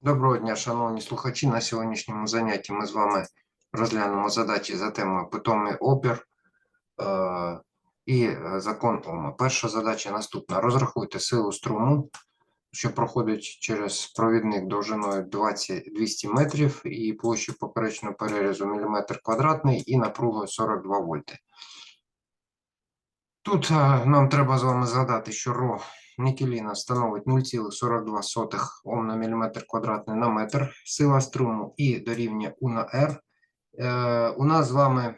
Доброго дня, шановні слухачі. На сьогоднішньому занятті ми з вами розглянемо задачі за темою питомий опір е, і е, закон Ома. Перша задача наступна. Розрахуйте силу струму, що проходить через провідник довжиною 20, 200 метрів і площу поперечного перерізу міліметр квадратний і напругою 42 вольти. Тут е, нам треба з вами згадати, що ро Нікеліна становить 0,42 Ом на міліметр квадратний на метр. Сила струму І дорівнює У на R. Е, у нас з вами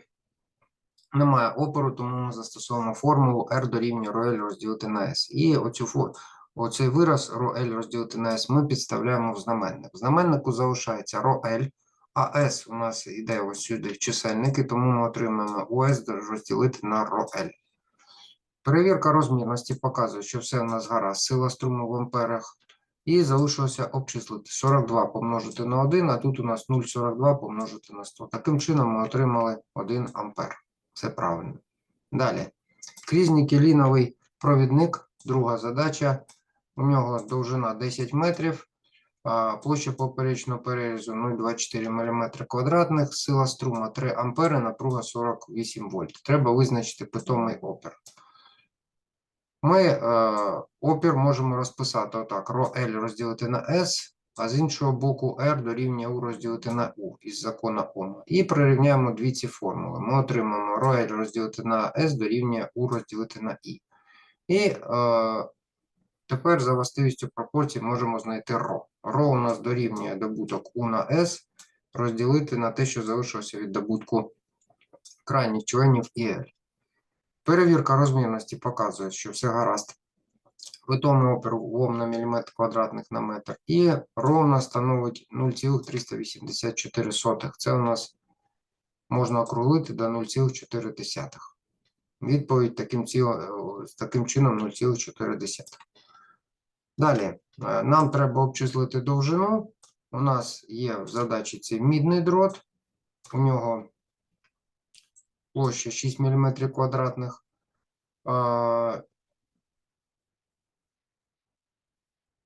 немає опору, тому ми застосовуємо формулу R дорівнює ρL розділити на S. І оцю, фо- оцей вираз ρL розділити на S ми підставляємо в знаменник. В знаменнику залишається ρL, а S у нас йде ось сюди в чисельники, тому ми отримаємо УС розділити на ρL. Перевірка розмірності показує, що все у нас гаразд, сила струму в амперах. І залишилося обчислити 42 помножити на 1, а тут у нас 0,42 помножити на 100. Таким чином ми отримали 1 ампер. Це правильно. Далі. Крізь нікеліновий провідник, друга задача. У нього довжина 10 метрів, площа поперечного перерізу 0,24 мм квадратних, сила струма 3 ампери, напруга 48 вольт. Треба визначити питомий опір. Ми е, опір можемо розписати отак: ρL розділити на S, а з іншого боку R дорівнює U розділити на U із закону Ома. І прирівняємо дві ці формули. Ми отримаємо ρL розділити на S дорівнює U розділити на I. І е, тепер за властивістю пропорцій можемо знайти ρ. ρ у нас дорівнює добуток U на S розділити на те, що залишилося від добутку крайніх членів і L. Перевірка розмірності показує, що все гаразд. Питомий опір Ом на міліметр квадратних на метр. І ровно становить 0,384. Це у нас можна округлити до 0,4. Відповідь таким, е, таким чином 0,4. Далі, е, нам треба обчислити довжину. У нас є в задачі цей мідний дрот. У нього площа 6 мм квадратних.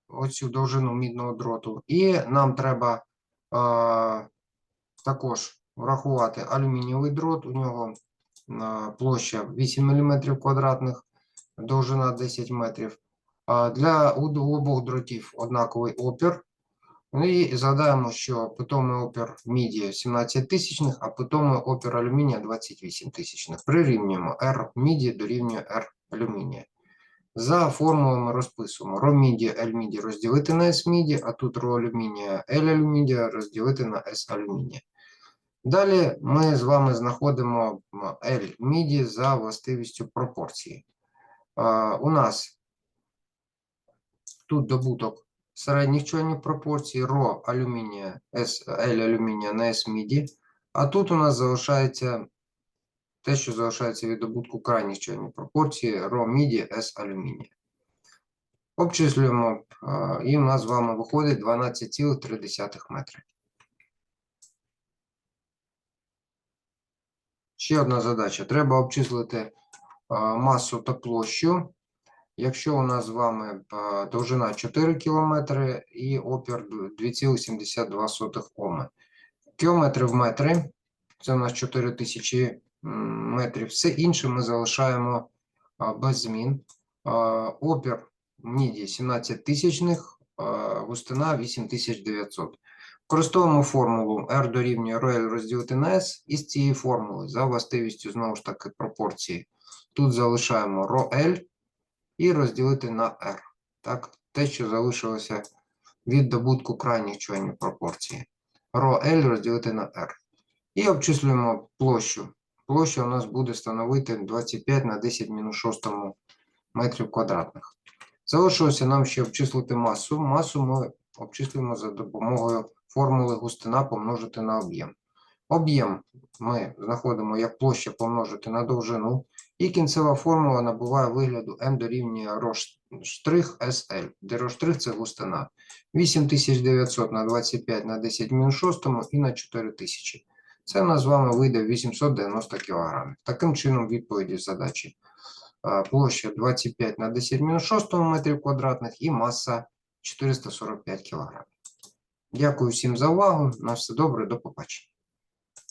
Оцю довжину мідного дроту. І нам треба також врахувати алюмінієвий дрот. У нього площа 8 мм квадратних, довжина 10 метрів. Для обох дротів однаковий опір. Ну і згадаємо, що питомий опір міді 17 тисячних, а питомий опір алюмінія 28 тисячних. Прирівнюємо R міді дорівнює R алюмінія. За формулами розписуємо ро міді, L міді розділити на S міді, а тут ро алюмінія, L алюмінія розділити на S алюмінія. Далі ми з вами знаходимо L міді за властивістю пропорції. У нас тут добуток середніх членів пропорції ро алюмінія, S, L алюмінія на S міді, а тут у нас залишається те, що залишається від добутку крайніх членів пропорції ро міді, S алюмінія. Обчислюємо, і у нас з вами виходить 12,3 метри. Ще одна задача. Треба обчислити масу та площу. Якщо у нас з вами довжина 4 км і опір д- 2,72 Оми. Кілометри в метри, це у нас 4000 м, метрів. Все інше ми залишаємо без змін. Опір міді 17 тисячних, густина 8900. Використовуємо формулу R дорівнює RL розділити на S. Із цієї формули за властивістю знову ж таки пропорції. Тут залишаємо RL і розділити на R. Так, те, що залишилося від добутку крайніх членів пропорції. ρL розділити на R. І обчислюємо площу. Площа у нас буде становити 25 на 10 мінус 6 метрів квадратних. Залишилося нам ще обчислити масу. Масу ми обчислюємо за допомогою формули густина помножити на об'єм. Об'єм ми знаходимо як площа помножити на довжину, і кінцева формула набуває вигляду m дорівнює штрих SL, де ρ штрих це густина. 8900 на 25 на 10 мінус 6 і на 4000. Це в нас з вами вийде 890 кг. Таким чином, відповіді задачі. Площа 25 на 10 мінус 6 метрів квадратних і маса 445 кг. Дякую всім за увагу. На все добре, до побачення.